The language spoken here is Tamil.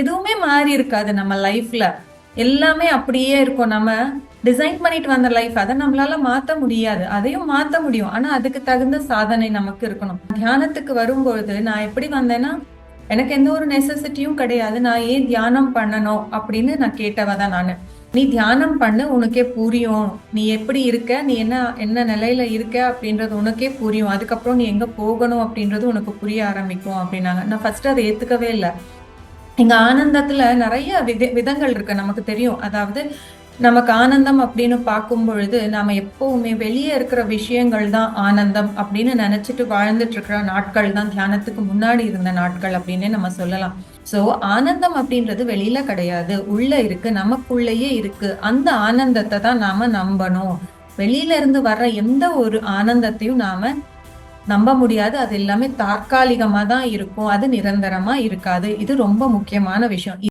எதுவுமே மாறி இருக்காது நம்ம லைஃப்ல எல்லாமே அப்படியே இருக்கும். நம்ம டிசைன் பண்ணிட்டு வந்த லைஃப் அதை நம்மளால மாத்த முடியாது. அதையும் மாத்த முடியும். ஆனா அதுக்கு தகுந்த சாதனை நமக்கு இருக்கணும். தியானத்துக்கு வரும்பொழுது நான் எப்படி வந்தேன்னா எனக்கு எந்த ஒரு நெசசிட்டியும் கிடையாது. நான் ஏன் தியானம் பண்ணணும் அப்படின்னு நான் கேட்டவ தான் நானு. நீ தியானம் பண்ணு உனக்கே புரியும். நீ எப்படி இருக்க? நீ என்ன என்ன நிலையில இருக்க அப்படின்றது உனக்கே புரியும். அதுக்கப்புறம் நீ எங்க போகணும் அப்படின்றது உனக்கு புரிய ஆரம்பிக்கும் அப்படின்னாங்க. நான் ஃபர்ஸ்ட் அதை ஏத்துக்கவே இல்லை. எங்க ஆனந்தத்துல நிறைய வித விதங்கள் இருக்கு நமக்கு தெரியும். அதாவது நமக்கு ஆனந்தம் அப்படின்னு பார்க்கும் பொழுது நாம எப்பவுமே வெளியே இருக்கிற விஷயங்கள் தான் ஆனந்தம் அப்படின்னு நினைச்சிட்டு வாழ்ந்துட்டு இருக்கிற நாட்கள் தான் தியானத்துக்கு முன்னாடி இருந்த நாட்கள் அப்படின்னு நம்ம சொல்லலாம். சோ ஆனந்தம் அப்படின்றது வெளியில கிடையாது உள்ள இருக்கு நமக்குள்ளேயே இருக்கு. அந்த ஆனந்தத்தை தான் நாம நம்பணும். வெளியில இருந்து வர்ற எந்த ஒரு ஆனந்தத்தையும் நாம நம்ப முடியாது. அது எல்லாமே தற்காலிகமாக தான் இருக்கும். அது நிரந்தரமாக இருக்காது. இது ரொம்ப முக்கியமான விஷயம்.